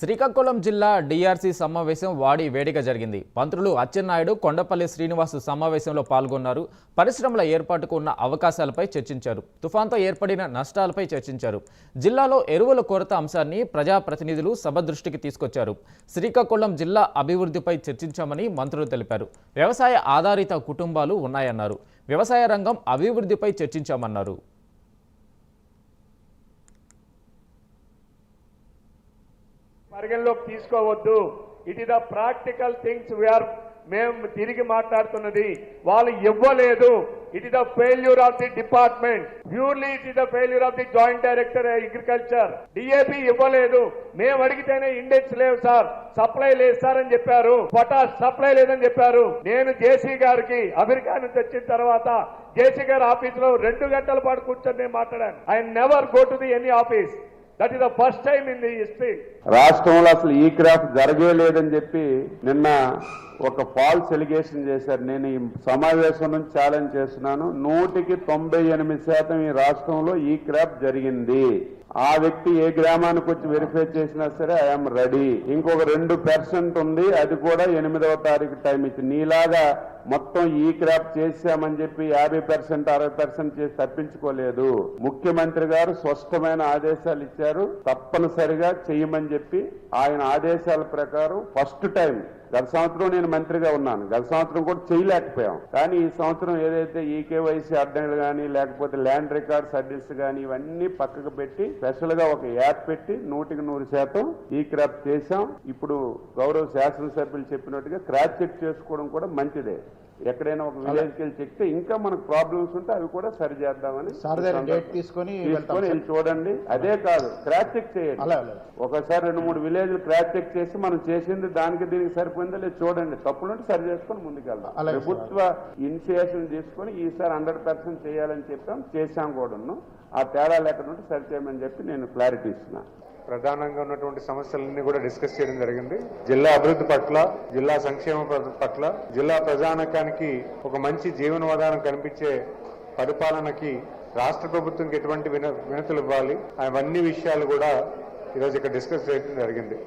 శ్రీకాకుళం జిల్లా డిఆర్సీ సమావేశం వాడి వేడిక జరిగింది. మంత్రులు అచ్చెన్నాయుడు కొండపల్లి శ్రీనివాసు సమావేశంలో పాల్గొన్నారు. పరిశ్రమల ఏర్పాటుకు ఉన్న అవకాశాలపై చర్చించారు. తుఫాన్తో ఏర్పడిన నష్టాలపై చర్చించారు. జిల్లాలో ఎరువుల కొరత అంశాన్ని ప్రజాప్రతినిధులు సభ దృష్టికి తీసుకొచ్చారు. శ్రీకాకుళం జిల్లా అభివృద్ధిపై చర్చించామని మంత్రులు తెలిపారు. వ్యవసాయ ఆధారిత కుటుంబాలు ఉన్నాయన్నారు. వ్యవసాయ రంగం అభివృద్ధిపై చర్చించామన్నారు. పరిగణలోకి తీసుకోవద్దు. It is the practical things we are మేము తిరిగి మాట్లాడుతున్నది. వాళ్ళు ఇవ్వలేదు. It is the failure of the department purely it is the failure of the joint director agriculture DAP ఇవ్వలేదు. మేము అడిగితేనే ఇండెక్స్ లేవు సార్ సప్లై లేదు సార్ అని చెప్పారు. పొటాష్ సప్లై లేదని చెప్పారు. నేను జేసీ గారికి అమెరికా నుంచి వచ్చిన తర్వాత జేసీ గారి ఆఫీస్లో రెండు గంటల పాటు కూర్చొని నేను మాట్లాడాను. I never go to the any office that is the first time in the history రాష్ట్రంలో అసలు ఈ క్రాఫ్ జరగే లేదని చెప్పి నిన్న ఒక ఫాల్స్ ఎలిగేషన్ చేశారు. నేను ఈ సమావేశం నుంచి ఛాలెంజ్ చేస్తున్నాను. నూటికి తొంభై ఎనిమిది శాతం ఈ రాష్ట్రంలో ఈ క్రాఫ్ జరిగింది. ఆ వ్యక్తి ఏ గ్రామానికి వచ్చి వెరిఫై చేసినా సరే ఐఎమ్ రెడీ ఇంకొక రెండు పర్సెంట్ ఉంది. అది కూడా ఎనిమిదవ తారీఖు టైం ఇచ్చి నీలాగా మొత్తం ఈ క్రాప్ చేశామని చెప్పి యాభై పర్సెంట్ అరవై పర్సెంట్ చేసి తప్పించుకోలేదు. ముఖ్యమంత్రి గారు స్పష్టమైన ఆదేశాలు ఇచ్చారు. తప్పనిసరిగా చేయమని చెప్పి ఆయన ఆదేశాల ప్రకారం ఫస్ట్ టైం గత సంవత్సరం నేను మంత్రిగా ఉన్నాను. గత సంవత్సరం కూడా చేయలేకపోయాం. కానీ ఈ సంవత్సరం ఏదైతే ఈ కేవైసీ అడ్డంకులు కానీ లేకపోతే ల్యాండ్ రికార్డ్ సర్వీస్ కానీ ఇవన్నీ పక్కకు పెట్టి స్పెషల్గా ఒక యాప్ పెట్టి నూటికి నూరు శాతం ఈ క్రాప్ చేశాం. ఇప్పుడు గౌరవ శాసనసభ్యులు చెప్పినట్టుగా క్రాప్ చెక్ చేసుకోవడం కూడా మంచిదే. ఎక్కడైనా ఒక విలేజ్కి వెళ్ళి చెక్తే ఇంకా మనకు ప్రాబ్లమ్స్ ఉంటే అవి కూడా సరి చేద్దామని తీసుకొని వెళ్ళి చూడండి. అదే కాదు క్రాప్ చెక్ చేయండి. ఒకసారి రెండు మూడు విలేజ్లు క్రాప్ చెక్ చేసి మనం చేసింది దానికి దీనికి సరిపోయిందో లేదు చూడండి. తప్పులుంటే సరి చేసుకొని ముందుకెళ్దాం. ప్రభుత్వ ఇనిషియేషన్ తీసుకొని ఈసారి హండ్రెడ్ పర్సెంట్ చేయాలని చెప్పాం. చేశాం కూడాను. ఆ తేడాలు ఎక్కడ ఉంటే సరి చేయమని చెప్పి నేను క్లారిటీ ఇస్తున్నా. ప్రధానంగా ఉన్నటువంటి సమస్యలన్నీ కూడా డిస్కస్ చేయడం జరిగింది. జిల్లా అభివృద్ధి పట్ల జిల్లా సంక్షేమ ప- పట్ల జిల్లా ప్రజానకానికి ఒక మంచి జీవనోధానం కనిపించే పరిపాలనకి రాష్ట్ర ప్రభుత్వంకి ఎటువంటి విన వినతులు ఇవ్వాలి అవన్నీ విషయాలు కూడా ఈరోజు ఇక్కడ డిస్కస్ చేయడం జరిగింది.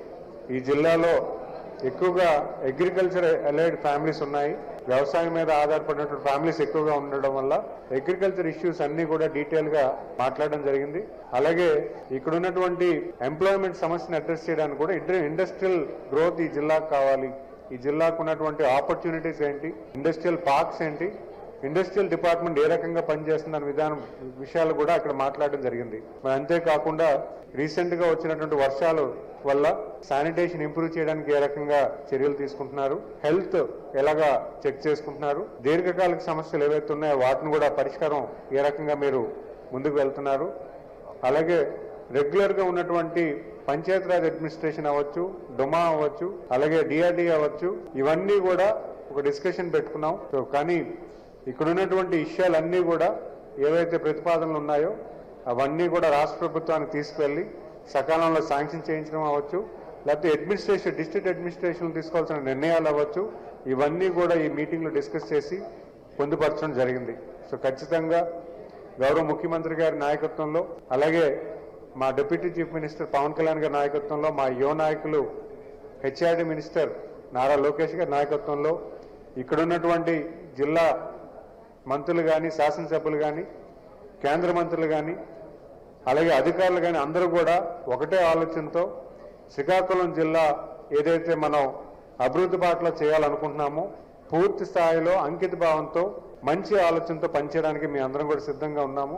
ఈ జిల్లాలో ఎక్కువగా అగ్రికల్చర్ అలైడ్ ఫ్యామిలీస్ ఉన్నాయి. వ్యవసాయం మీద ఆధారపడినటువంటి ఫ్యామిలీస్ ఎక్కువగా ఉండడం వల్ల అగ్రికల్చర్ ఇష్యూస్ అన్ని కూడా డీటెయిల్గా మాట్లాడడం జరిగింది. అలాగే ఇక్కడ ఉన్నటువంటి ఎంప్లాయ్మెంట్ సమస్యను అడ్రస్ చేయడానికి కూడా ఇండస్ట్రియల్ గ్రోత్ ఈ జిల్లాకు కావాలి. ఈ జిల్లాకు ఉన్నటువంటి ఆపర్చునిటీస్ ఏంటి? ఇండస్ట్రియల్ పార్క్స్ ఏంటి? ఇండస్ట్రియల్ డిపార్ట్మెంట్ ఏ రకంగా పనిచేస్తుంది అనే విధానం విషయాలు కూడా అక్కడ మాట్లాడడం జరిగింది. మరి అంతేకాకుండా రీసెంట్గా వచ్చినటువంటి వర్షాలు వల్ల శానిటేషన్ ఇంప్రూవ్ చేయడానికి ఏ రకంగా చర్యలు తీసుకుంటున్నారు హెల్త్ ఎలాగా చెక్ చేసుకుంటున్నారు దీర్ఘకాలిక సమస్యలు ఏవైతే ఉన్నాయో వాటిని కూడా పరిష్కారం ఏ రకంగా మీరు ముందుకు వెళ్తున్నారు. అలాగే రెగ్యులర్గా ఉన్నటువంటి పంచాయతీరాజ్ అడ్మినిస్ట్రేషన్ అవ్వచ్చు డొమా అవ్వచ్చు అలాగే డిఆర్డీ అవ్వచ్చు ఇవన్నీ కూడా ఒక డిస్కషన్ పెట్టుకున్నాం. సో కానీ ఇక్కడ ఉన్నటువంటి విషయాలన్నీ కూడా ఏవైతే ప్రతిపాదనలు ఉన్నాయో అవన్నీ కూడా రాష్ట్ర ప్రభుత్వానికి తీసుకువెళ్ళి సకాలంలో శాంక్షన్ చేయించడం అవ్వచ్చు లేకపోతే అడ్మినిస్ట్రేషన్ డిస్ట్రిక్ట్ అడ్మినిస్ట్రేషన్ తీసుకోవాల్సిన నిర్ణయాలు అవ్వచ్చు ఇవన్నీ కూడా ఈ మీటింగ్లో డిస్కస్ చేసి పొందుపరచడం జరిగింది. సో ఖచ్చితంగా గౌరవ ముఖ్యమంత్రి గారి నాయకత్వంలో అలాగే మా deputy chief minister Pawan Kalyan గారి నాయకత్వంలో మా యువ నాయకులు హెచ్ఆర్డి మినిస్టర్ నారా లోకేష్ గారి నాయకత్వంలో ఇక్కడ ఉన్నటువంటి జిల్లా మంత్రులు కానీ శాసనసభ్యులు కానీ కేంద్ర మంత్రులు కానీ అలాగే అధికారులు కానీ అందరూ కూడా ఒకటే ఆలోచనతో శ్రీకాకుళం జిల్లా ఏదైతే మనం అభివృద్ధి బాటలో చేయాలనుకుంటున్నామో పూర్తి స్థాయిలో అంకిత భావంతో మంచి ఆలోచనతో పనిచేయడానికి మీ అందరం కూడా సిద్ధంగా ఉన్నాము.